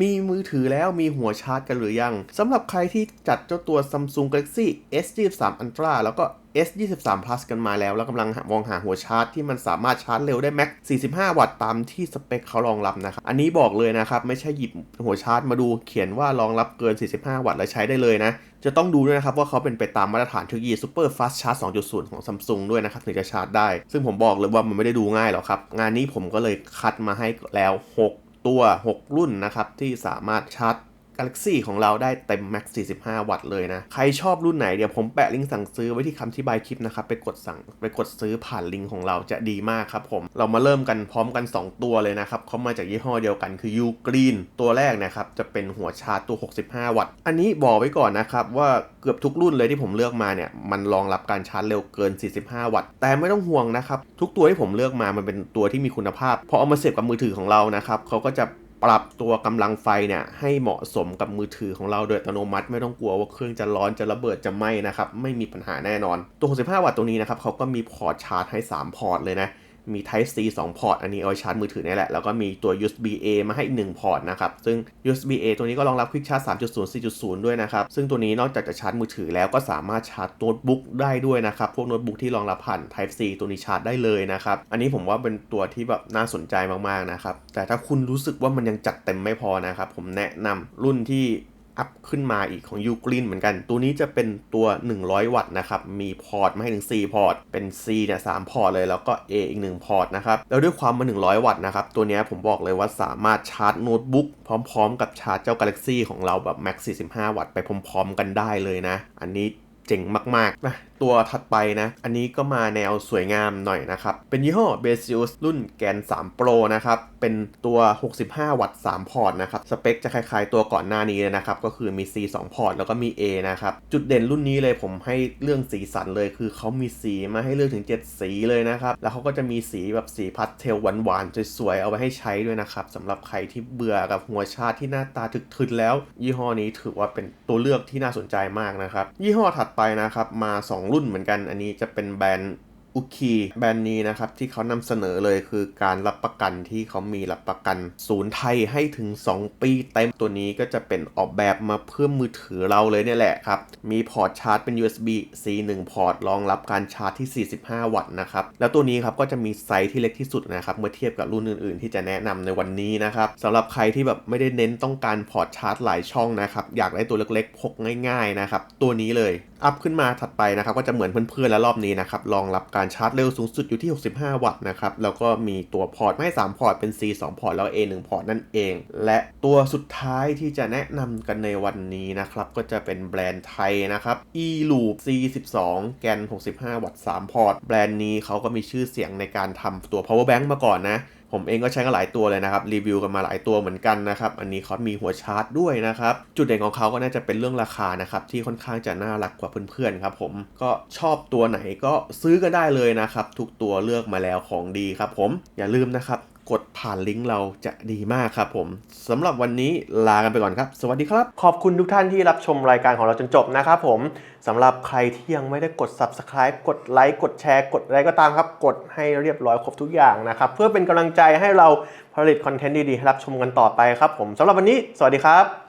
มีมือถือแล้วมีหัวชาร์จกันหรือยังสำหรับใครที่จัดเจ้าตัว Samsung Galaxy S23 Ultra แล้วก็ S23 Plus กันมาแล้ว แล้วกำลังมองหาหัวชาร์จที่มันสามารถชาร์จเร็วได้แม็ก45 วัตต์ตามที่สเปคเขารองรับนะครับ อันนี้บอกเลยนะครับ ไม่ใช่หยิบหัวชาร์จมาดูเขียนว่ารองรับเกิน 45 วัตต์แล้วใช้ได้เลยนะ จะต้องดูด้วยนะครับว่าเขาเป็นไปตามมาตรฐานเทคโนโลยี Super Fast Charge 2.0 ของ Samsung ด้วยนะครับถึงจะชาร์จได้ ซึ่งผมบอกเลยว่ามันไม่ได้ดูง่ายหรอกครับ งานนี้ผมก็เลยคัดมาให้แล้ว 6 ตัว 6 รุ่นนะครับ ที่สามารถชาร์จ Galaxy ของเราได้เต็ม Max 45 วัตต์เลยนะ ใครชอบรุ่นไหนเดี๋ยวผมแปะลิงก์สั่งซื้อไว้ที่คำที่บายคลิปนะครับ ไปกดสั่งไปกดซื้อผ่านลิงก์ของเราจะดีมากครับผม เรามาเริ่มกันพร้อมกัน 2 ตัวเลยนะครับเขามาจากยี่ห้อเดียวกันคือ U Green ตัวแรกนะครับ จะเป็นหัวชาร์จตัว 65 วัตต์ อันนี้บอกไว้ก่อนนะครับ ว่าเกือบทุกรุ่นเลยที่ผมเลือกมาเนี่ยมันรองรับการชาร์จเร็วเกิน 45 วัตต์ แต่ไม่ต้องห่วงนะครับทุกตัวที่ผมเลือกมามันเป็นตัวที่มีคุณภาพพอเอามาเสียบกับมือถือของเรานะครับเขาก็จะ ปรับตัวกำลังไฟเนี่ยให้เหมาะสมกับมือถือของเราโดยอัตโนมัติไม่ต้องกลัวว่าเครื่องจะร้อนจะระเบิดจะไหม้นะครับไม่มีปัญหาแน่นอน ตัว 65 วัตต์ตัวนี้นะครับเขาก็มีพอร์ตชาร์จให้ 3 พอร์ตเลยนะ มี Type C 2 พอร์ต อันนี้เอาไว้ชาร์จมือถือนี่แหละ แล้วก็มีตัว USB A มาให้ 1 พอร์ตนะครับ ซึ่ง USB A ตัวนี้ก็รองรับ Quick Charge 3.0 4.0 ด้วยนะครับ ซึ่งตัวนี้นอกจากจะชาร์จมือถือแล้วก็สามารถชาร์จโน้ตบุ๊กได้ด้วยนะครับ พวกโน้ตบุ๊กที่รองรับผ่าน Type C ตัวนี้ชาร์จได้เลยนะครับ อันนี้ผมว่าเป็นตัวที่แบบน่าสนใจมากๆนะครับ แต่ถ้าคุณรู้สึกว่ามันยังจัดเต็มไม่พอนะครับ ผมแนะนำรุ่นที่ อัพขึ้นมาอีกของยูกรีนเหมือนกัน ตัวนี้จะเป็นตัว 100 วัตต์นะครับ มีพอร์ตมาให้ถึง 4 พอร์ต เป็น C เนี่ยสพอร์ตเลย แล้วก็ A อีก 1 พอร์ตนะครับ แล้วด้วยความมา100 วัตต์นะครับ ตัวนี้ผมบอกเลยว่าสามารถชาร์จโน้ตบุ๊กพร้อมๆ กับชาร์จเจ้า Galaxy ของเราแบบ Max 45 วัตต์ไปพร้อมๆ กันได้เลยนะ อันนี้เจ๋งมากๆนะ ตัวถัดไปนะ อันนี้ก็มาแนวสวยงามหน่อยนะครับ เป็นยี่ห้อ b e s i u s รุ่นแกน 3 Pro นะครับ เป็นตัว 65 วัตต์ 3 พอร์ตนะครับ สเปคจะคล้ายๆตัวก่อนหน้านี้เลยนะครับ ก็คือมี C 2 พอร์ต แล้วก็มี A นะครับ จุดเด่นรุ่นนี้เลยผมให้เรื่องสีสันเลย คือเขามีสีมาให้เลือกถึง 7 สีเลยนะครับ แล้วเขาก็จะมีสีแบบสีพัสเทลหวานๆสวยๆเอาไว้ให้ใช้ด้วยนะครับสำหรับใครที่เบื่อกับหัวชาร์จที่หน้าตาถึกๆแล้ว ยี่ห้อนี้ถือว่าเป็นตัวเลือกที่น่าสนใจมากนะครับยี่ห้อถัดไปนะครับมา 2รุ่นเหมือนกัน อันนี้จะเป็นแบรนด์ อุคีแบรนด์นี้นะครับที่เขานำเสนอเลยคือการรับประกันที่เขามีรับประกันศูนย์ไทยให้ถึง 2 ปีเต็มตัวนี้ก็จะเป็นออกแบบมาเพื่อมือถือเราเลยเนี่ยแหละครับ มีพอร์ตชาร์จเป็น USB C 1พอร์ตรองรับการชาร์จที่ 45 วัตต์นะครับ แล้วตัวนี้ครับก็จะมีไซส์ที่เล็กที่สุดนะครับเมื่อเทียบกับรุ่นอื่นๆ ที่จะแนะนำในวันนี้นะครับสำหรับใครที่แบบไม่ได้เน้นต้องการพอร์ตชาร์จหลายช่องนะครับอยากได้ตัวเล็กๆพกง่าย ๆนะครับตัวนี้เลยอัพขึ้นมาถัดไปนะครับก็จะเหมือนเพื่อนๆแล้วรอบนี้นะครับรองรับกการชาร์จเร็วสูงสุดอยู่ที่ 65 วัตต์นะครับ แล้วก็มีตัวพอร์ตไม่3พอร์ตเป็น C 2 พอร์ตแล้ว A 1 พอร์ตนั่นเอง และตัวสุดท้ายที่จะแนะนำกันในวันนี้นะครับ ก็จะเป็นแบรนด์ไทยนะครับ e loop C 12แกน 65 วัตต์3พอร์ต แบรนด์นี้เขาก็มีชื่อเสียงในการทำตัว power bank มาก่อนนะ ผมเองก็ใช้กันหลายตัวเลยนะครับ รีวิวกันมาหลายตัวเหมือนกันนะครับ อันนี้เขามีหัวชาร์จด้วยนะครับ จุดเด่นของเขาก็น่าจะเป็นเรื่องราคานะครับ ที่ค่อนข้างจะน่ารักกว่าเพื่อนๆครับผมก็ชอบตัวไหนก็ซื้อกันได้เลยนะครับ ทุกตัวเลือกมาแล้วของดีครับผมอย่าลืมนะครับ กดผ่านลิงก์เราจะดีมากครับผมสำหรับวันนี้ลากันไปก่อนครับ สวัสดีครับ ขอบคุณทุกท่านที่รับชมรายการของเราจนจบนะครับผมสำหรับใครที่ยังไม่ได้กด subscribe กดไลค์กดแชร์ กดอะไรก็ตามครับ กดให้เรียบร้อยครบทุกอย่างนะครับ เพื่อเป็นกำลังใจให้เราผลิตคอนเทนต์ดีๆให้รับชมกันต่อไปครับผมสำหรับวันนี้ สวัสดีครับ